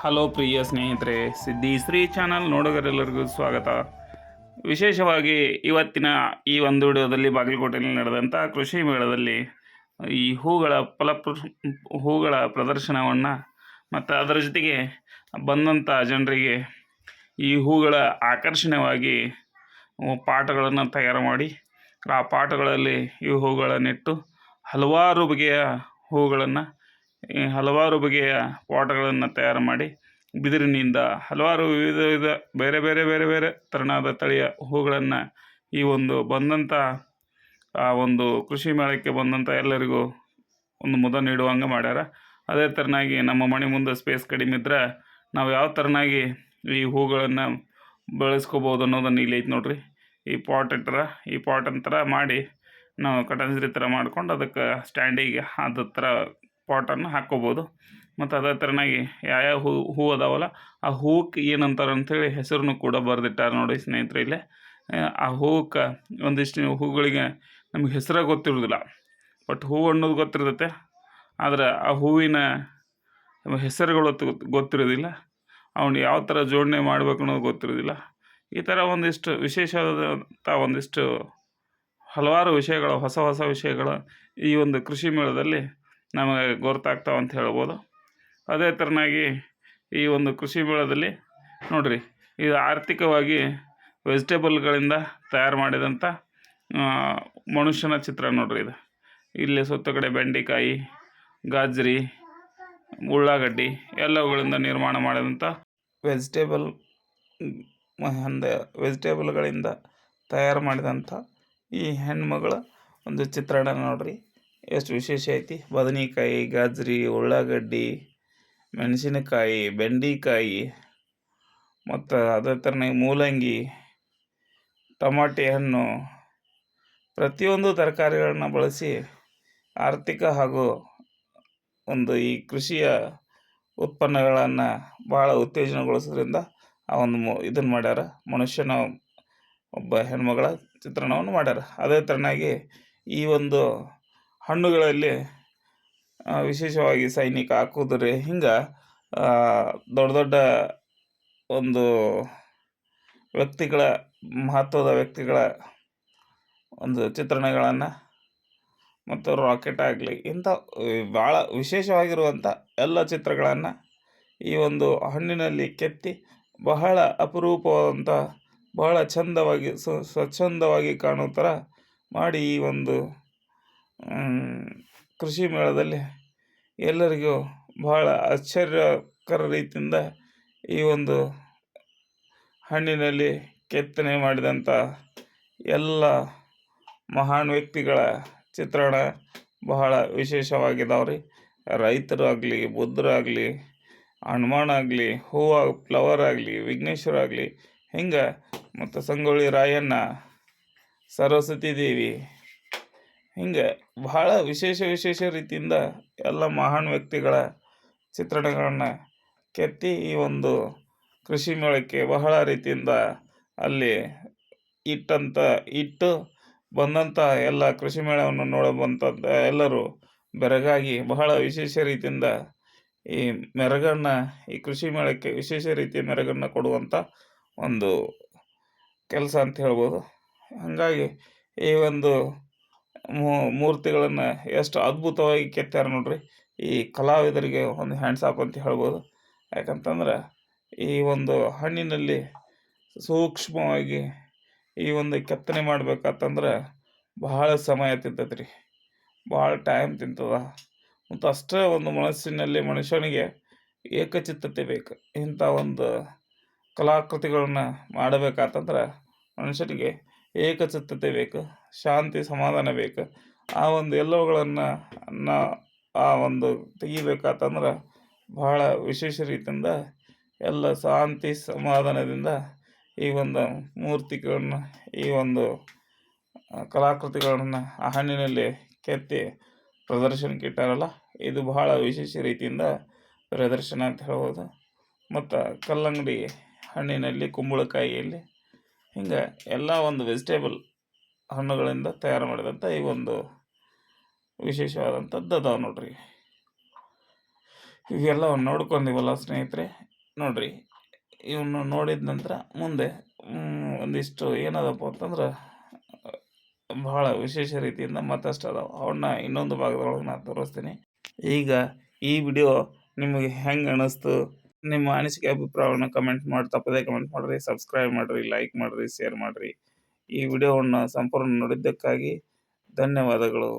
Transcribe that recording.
Hello ಪ್ರಿಯ ಸ್ನೇಹಿತರೆ, ಸಿದ್ಧಿ Shri channel ನೋಡುಗರೆಲ್ಲರಿಗೂ ಸ್ವಾಗತ. ವಿಶೇಷವಾಗಿ ಇವತ್ತಿನ ಈ ಒಂದು ವಿಡಿಯೋದಲ್ಲಿ ಬಾಗಲಕೋಟೆಯಲ್ಲಿ ನಡೆದಂಥ ಕೃಷಿ ಮೇಳದಲ್ಲಿ ಈ ಹೂಗಳ ಫಲಪ್ರ, ಹೂಗಳ ಪ್ರದರ್ಶನವನ್ನು ಮತ್ತು ಅದರ ಜೊತೆಗೆ ಬಂದಂಥ ಜನರಿಗೆ ಈ ಹೂಗಳ ಆಕರ್ಷಣೀಯವಾಗಿ ಪಾಠಗಳನ್ನು ತಯಾರು ಮಾಡಿ, ಆ ಪಾಠಗಳಲ್ಲಿ ಈ ಹೂಗಳನ್ನಿಟ್ಟು ಹಲವಾರು ಬಗೆಯ ಹೂಗಳನ್ನು ಹಲವಾರು ಬಗೆಯ ಪಾಟ್ಗಳನ್ನು ತಯಾರು ಮಾಡಿ ಬಿದಿರಿನಿಂದ ಹಲವಾರು ವಿವಿಧ ವಿಧ ಬೇರೆ ಬೇರೆ ಬೇರೆ ಬೇರೆ ತೆರನಾದ ತಳಿಯ ಹೂಗಳನ್ನು ಈ ಒಂದು ಬಂದಂಥ ಆ ಒಂದು ಕೃಷಿ ಮೇಳಕ್ಕೆ ಬಂದಂಥ ಎಲ್ಲರಿಗೂ ಒಂದು ಮುದ ನೀಡುವಂಗೆ ಮಾಡ್ಯಾರ. ಅದೇ ಥರನಾಗಿ ನಮ್ಮ ಮನೆ ಮುಂದೆ ಸ್ಪೇಸ್ ಕಡಿಮೆ ಇದ್ರೆ ನಾವು ಯಾವ ತರನಾಗಿ ಈ ಹೂಗಳನ್ನು ಬೆಳೆಸ್ಕೋಬೋದು ಅನ್ನೋದನ್ನು ಇಲ್ಲಿ ಐತೆ ನೋಡ್ರಿ. ಈ ಪಾಟ್ ಇಟ್ರ, ಈ ಪಾಟ್ ಅಂತರ ಮಾಡಿ ನಾವು ಕಟನ್ಸ್ರಿ ಥರ ಮಾಡ್ಕೊಂಡು ಅದಕ್ಕೆ ಸ್ಟ್ಯಾಂಡಿಗೆ ಅದ ಥರ ಪಾಟನ್ನು ಹಾಕ್ಕೋಬೋದು. ಮತ್ತು ಅದೇ ಥರನಾಗಿ ಯಾವ್ಯಾವ ಹೂ ಹೂ ಅದಾವಲ್ಲ ಆ ಹೂಕ್ಕೆ ಏನಂತಾರೆ ಅಂಥೇಳಿ ಹೆಸರನ್ನು ಕೂಡ ಬರೆದಿಟ್ಟಾರೆ ನೋಡಿ ಸ್ನೇಹಿತರೆ ಇಲ್ಲೇ. ಆ, ಹೂವಕ್ಕೆ ಒಂದಿಷ್ಟು ಹೂಗಳಿಗೆ ನಮಗೆ ಹೆಸರು ಗೊತ್ತಿರೋದಿಲ್ಲ. ಬಟ್ ಹೂವು ಅನ್ನೋದು ಗೊತ್ತಿರ್ತೈತೆ. ಆದರೆ ಆ ಹೂವಿನ ಹೆಸರುಗಳು ಗೊತ್ತು- ಗೊತ್ತಿರೋದಿಲ್ಲ. ಅವನು ಯಾವ ಥರ ಜೋಡಣೆ ಮಾಡಬೇಕು ಅನ್ನೋದು ಗೊತ್ತಿರೋದಿಲ್ಲ. ಈ ಥರ ಒಂದಿಷ್ಟು ವಿಶೇಷವಾದಂಥ ಒಂದಿಷ್ಟು ಹಲವಾರು ವಿಷಯಗಳು ಹೊಸ ಹೊಸ ವಿಷಯಗಳು ಈ ಒಂದು ಕೃಷಿ ಮೇಳದಲ್ಲಿ ನಮಗೆ ಗೊತ್ತಾಗ್ತಾವೆ ಅಂತ ಹೇಳ್ಬೋದು. ಅದೇ ಥರನಾಗಿ ಈ ಒಂದು ಕೃಷಿ ಮೇಳದಲ್ಲಿ ನೋಡಿರಿ, ಇದು ಆರ್ಥಿಕವಾಗಿ ವೆಜಿಟೇಬಲ್ಗಳಿಂದ ತಯಾರು ಮಾಡಿದಂಥ ಮನುಷ್ಯನ ಚಿತ್ರ ನೋಡ್ರಿ ಇದು. ಇಲ್ಲಿ ಸುತ್ತ ಕಡೆ ಬೆಂಡೆಕಾಯಿ, ಗಾಜ್ರಿ, ಉಳ್ಳಾಗಡ್ಡಿ ಎಲ್ಲವುಗಳಿಂದ ನಿರ್ಮಾಣ ಮಾಡಿದಂಥ ವೆಜಿಟೇಬಲ್ ಅಂದ ವೆಜಿಟೇಬಲ್ಗಳಿಂದ ತಯಾರು ಮಾಡಿದಂಥ ಈ ಹೆಣ್ಮಗಳ ಒಂದು ಚಿತ್ರಣ ನೋಡ್ರಿ. ಎಷ್ಟು ವಿಶೇಷ ಐತಿ? ಬದನೆಕಾಯಿ, ಗಾಜ್ರಿ, ಉಳ್ಳಾಗಡ್ಡಿ, ಮೆಣಸಿನಕಾಯಿ, ಬೆಂಡೆಕಾಯಿ, ಮತ್ತು ಅದೇ ಥರನೇ ಮೂಲಂಗಿ, ಟಮಾಟೆ ಹಣ್ಣು. ಪ್ರತಿಯೊಂದು ತರಕಾರಿಗಳನ್ನ ಬಳಸಿ ಆರ್ಥಿಕ ಹಾಗೂ ಒಂದು ಈ ಕೃಷಿಯ ಉತ್ಪನ್ನಗಳನ್ನು ಭಾಳ ಉತ್ತೇಜನಗೊಳಿಸೋದ್ರಿಂದ ಆ ಒಂದು ಇದನ್ನು ಮಾಡ್ಯಾರ. ಮನುಷ್ಯನ ಒಬ್ಬ ಹೆಣ್ಮಗಳ ಚಿತ್ರಣವನ್ನು ಮಾಡ್ಯಾರ. ಅದೇ ಥರನಾಗಿ ಈ ಒಂದು ಹಣ್ಣುಗಳಲ್ಲಿ ವಿಶೇಷವಾಗಿ ಸೈನಿಕ ಕುದುರೆ, ಹಿಂಗೆ ದೊಡ್ಡ ದೊಡ್ಡ ಒಂದು ವ್ಯಕ್ತಿಗಳ, ಮಹತ್ವದ ವ್ಯಕ್ತಿಗಳ ಒಂದು ಚಿತ್ರಣಗಳನ್ನು ಮತ್ತು ರಾಕೆಟ್ ಆಗಲಿ, ಇಂಥ ಭಾಳ ವಿಶೇಷವಾಗಿರುವಂಥ ಎಲ್ಲ ಚಿತ್ರಗಳನ್ನು ಈ ಒಂದು ಹಣ್ಣಿನಲ್ಲಿ ಕೆತ್ತಿ ಬಹಳ ಅಪರೂಪವಾದಂಥ, ಬಹಳ ಚಂದವಾಗಿ, ಸ್ವ, ಸ್ವಚ್ಛಂದವಾಗಿ ಕಾಣೋ ಥರ ಮಾಡಿ ಈ ಒಂದು ಕೃಷಿ ಮೇಳದಲ್ಲಿ ಎಲ್ಲರಿಗೂ ಬಹಳ ಆಶ್ಚರ್ಯಕರ ರೀತಿಯಿಂದ ಈ ಒಂದು ಹಣ್ಣಿನಲ್ಲಿ ಕೆತ್ತನೆ ಮಾಡಿದಂಥ ಎಲ್ಲ ಮಹಾನ್ ವ್ಯಕ್ತಿಗಳ ಚಿತ್ರಣ ಬಹಳ ವಿಶೇಷವಾಗಿದಾವೆ ರೀ ಆಗಲಿ ಬುದ್ಧರಾಗಲಿ ಹನುಮಾನ್ ಆಗಲಿ ಹೂವು ಫ್ಲವರ್ ಆಗಲಿ, ವಿಘ್ನೇಶ್ವರ ಆಗಲಿ, ಹಿಂಗೆ ಮತ್ತು ಸಂಗೊಳ್ಳಿ ರಾಯಣ್ಣ, ಸರಸ್ವತಿ ದೇವಿ ಹಿಂಗೆ ಬಹಳ ವಿಶೇಷ ವಿಶೇಷ ರೀತಿಯಿಂದ ಎಲ್ಲ ಮಹಾನ್ ವ್ಯಕ್ತಿಗಳ ಚಿತ್ರಣಗಳನ್ನು ಕೆತ್ತಿ ಈ ಒಂದು ಕೃಷಿ ಮೇಳಕ್ಕೆ ಬಹಳ ರೀತಿಯಿಂದ ಅಲ್ಲಿ ಇಟ್ಟಂತ, ಇಟ್ಟು ಬಂದಂಥ ಎಲ್ಲ ಕೃಷಿ ಮೇಳವನ್ನು ನೋಡಬಂತಂಥ ಎಲ್ಲರೂ ಬೆರಗಾಗಿ ಬಹಳ ವಿಶೇಷ ರೀತಿಯಿಂದ ಈ ಮೆರಗನ್ನು, ಈ ಕೃಷಿ ಮೇಳಕ್ಕೆ ವಿಶೇಷ ರೀತಿಯ ಮೆರಗನ್ನು ಕೊಡುವಂಥ ಒಂದು ಕೆಲಸ ಅಂತ ಹೇಳ್ಬೋದು. ಹಾಗಾಗಿ ಈ ಒಂದು ಮೂರ್ತಿಗಳನ್ನು ಎಷ್ಟು ಅದ್ಭುತವಾಗಿ ಕೆತ್ತಾರೆ ನೋಡ್ರಿ. ಈ ಕಲಾವಿದರಿಗೆ ಒಂದು ಹ್ಯಾಂಡ್ಸ್ ಅಂತ ಹೇಳ್ಬೋದು. ಯಾಕಂತಂದ್ರೆ ಈ ಒಂದು ಹಣ್ಣಿನಲ್ಲಿ ಸೂಕ್ಷ್ಮವಾಗಿ ಈ ಒಂದು ಕೆತ್ತನೆ ಮಾಡ್ಬೇಕಾತಂದ್ರೆ ಬಹಳ ಸಮಯ ತಿಂತೈತೆ ರೀ ಭಾಳ ಟೈಮ್ ತಿಂತದ. ಮತ್ತು ಅಷ್ಟೇ ಒಂದು ಮನಸ್ಸಿನಲ್ಲಿ ಮನುಷ್ಯನಿಗೆ ಏಕಚಿತ್ತತೆ ಬೇಕು. ಇಂಥ ಒಂದು ಕಲಾಕೃತಿಗಳನ್ನ ಮಾಡಬೇಕಾತಂದ್ರೆ ಮನುಷ್ಯನಿಗೆ ಏಕಚಿತ್ತತೆ ಬೇಕು, ಶಾಂತಿ ಸಮಾಧಾನ ಬೇಕು. ಆ ಒಂದು ಎಲ್ಲವುಗಳನ್ನು ನಾ ಆ ಒಂದು ತೆಗಿಬೇಕಾತಂದ್ರೆ ಬಹಳ ವಿಶೇಷ ರೀತಿಯಿಂದ ಎಲ್ಲ ಶಾಂತಿ ಸಮಾಧಾನದಿಂದ ಈ ಒಂದು ಮೂರ್ತಿಗಳನ್ನು, ಈ ಒಂದು ಕಲಾಕೃತಿಗಳನ್ನು ಆ ಹಣ್ಣಿನಲ್ಲಿ ಕೆತ್ತಿ ಪ್ರದರ್ಶನಕ್ಕೆ ಇಟ್ಟಾರಲ್ಲ, ಇದು ಬಹಳ ವಿಶೇಷ ರೀತಿಯಿಂದ ಪ್ರದರ್ಶನ ಅಂತ ಹೇಳ್ಬೋದು. ಮತ್ತು ಕಲ್ಲಂಗಡಿ ಹಣ್ಣಿನಲ್ಲಿ ಕುಂಬಳಕಾಯಿಯಲ್ಲಿ ಹಿಂಗೆ ಎಲ್ಲ ಒಂದು ವೆಜಿಟೇಬಲ್ ಹಣ್ಣುಗಳಿಂದ ತಯಾರು ಮಾಡಿದಂಥ ಈ ಒಂದು ವಿಶೇಷವಾದಂಥದ್ದು ಅದಾವೆ ನೋಡ್ರಿ. ಇವೆಲ್ಲ ನೋಡ್ಕೊಂಡಿವಲ್ಲ ಸ್ನೇಹಿತರೆ, ನೋಡ್ರಿ. ಇವನ್ನು ನೋಡಿದ ನಂತರ ಮುಂದೆ ಒಂದಿಷ್ಟು ಏನದಪ್ಪ ಅಂತಂದ್ರೆ ಭಾಳ ವಿಶೇಷ ರೀತಿಯಿಂದ ಮತ್ತಷ್ಟು ಅದಾವೆ. ಅವನ್ನ ಇನ್ನೊಂದು ಭಾಗದೊಳಗೆ ನಾನು ತೋರಿಸ್ತೀನಿ. ಈಗ ಈ ವಿಡಿಯೋ ನಿಮಗೆ ಹೆಂಗೆ ಅನ್ನಿಸ್ತು ನಿಮ್ಮ ಅನಿಸಿಕೆ ಅಭಿಪ್ರಾಯವನ್ನು ಕಮೆಂಟ್ ಮಾಡಿ, ತಪ್ಪದೇ ಕಮೆಂಟ್ ಮಾಡಿರಿ ಸಬ್ಸ್ಕ್ರೈಬ್ ಮಾಡಿರಿ ಲೈಕ್ ಮಾಡಿರಿ ಶೇರ್ ಮಾಡಿರಿ. ಈ ವಿಡಿಯೋವನ್ನು ಸಂಪೂರ್ಣ ನೋಡಿದ್ದಕ್ಕಾಗಿ ಧನ್ಯವಾದಗಳು.